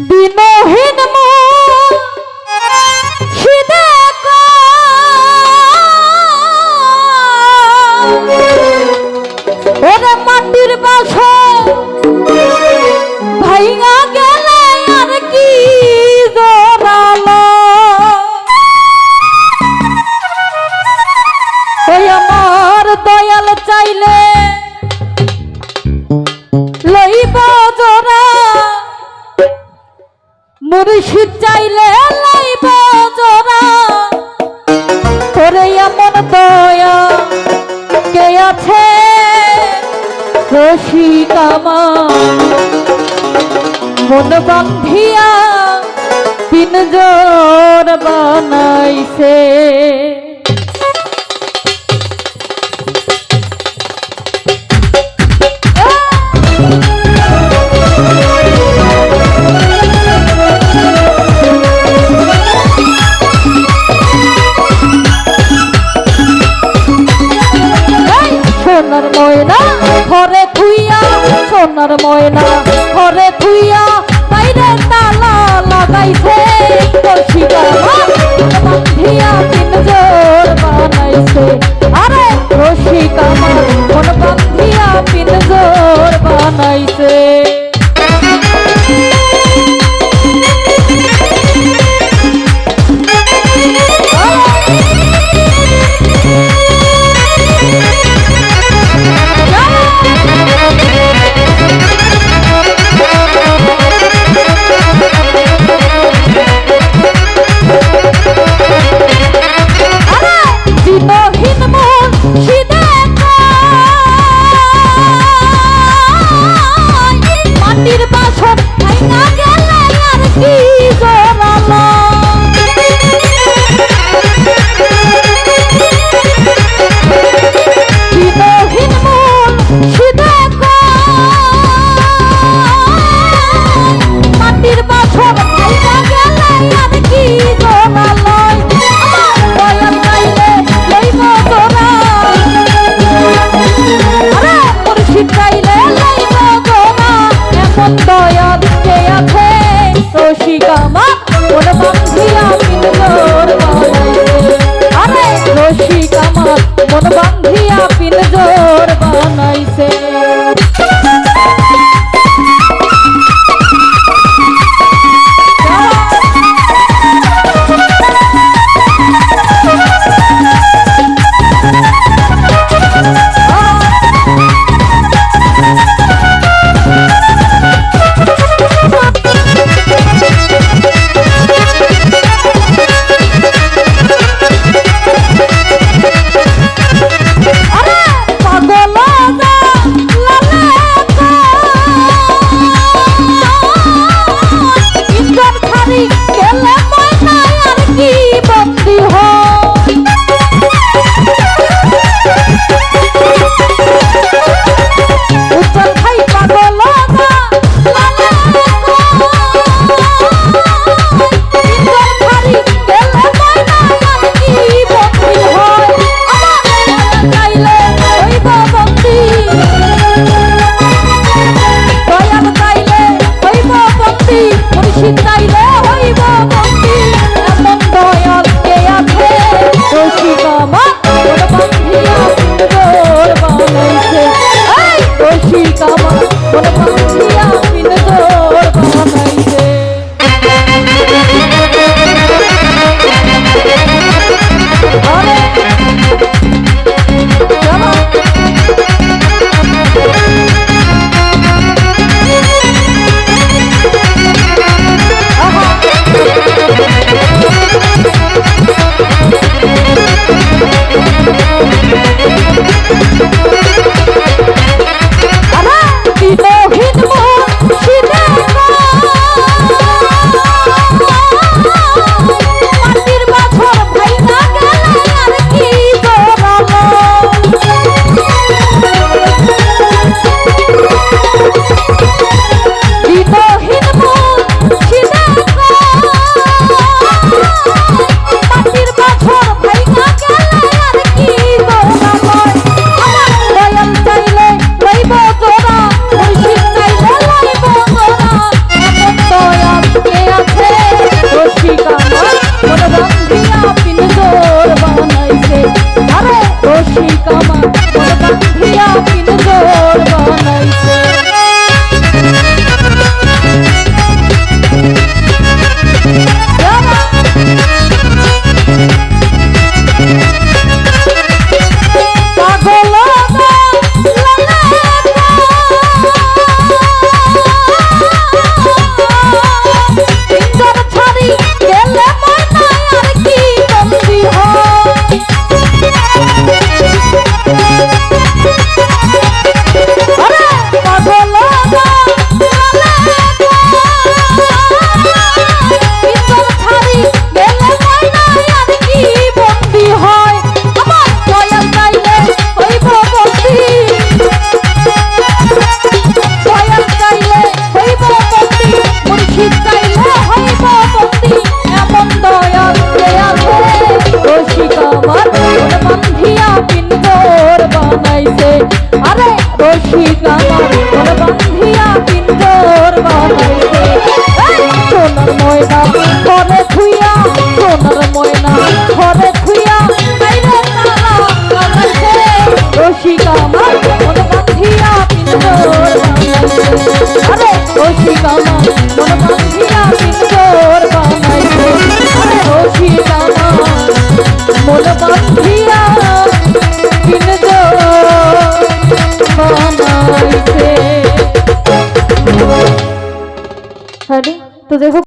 খিদে ওরে মাটির বাস ভাইঙা গেলে আর কি জোরালো? ওই আমার দয়াল চাইলে লইব জোরা মুর্শিদ চাইলে লাইব জোরা তোরে এমন দয়া কে আছে? রসিকামা মন বান্ধিয়া পিনজোর বানাইছে। সোনার ময়না ঘরে থুইয়া বাইরে তালা লাগাইছে বান্ধিয়া রসিক আমার মন বান্ধিয়া পিঞ্জর বানাইছে। সোনার ময়না ঘরে সোনার ময়না ঘরে আইরে তালা আমার আরে আমার বানাইছে। আরে আমার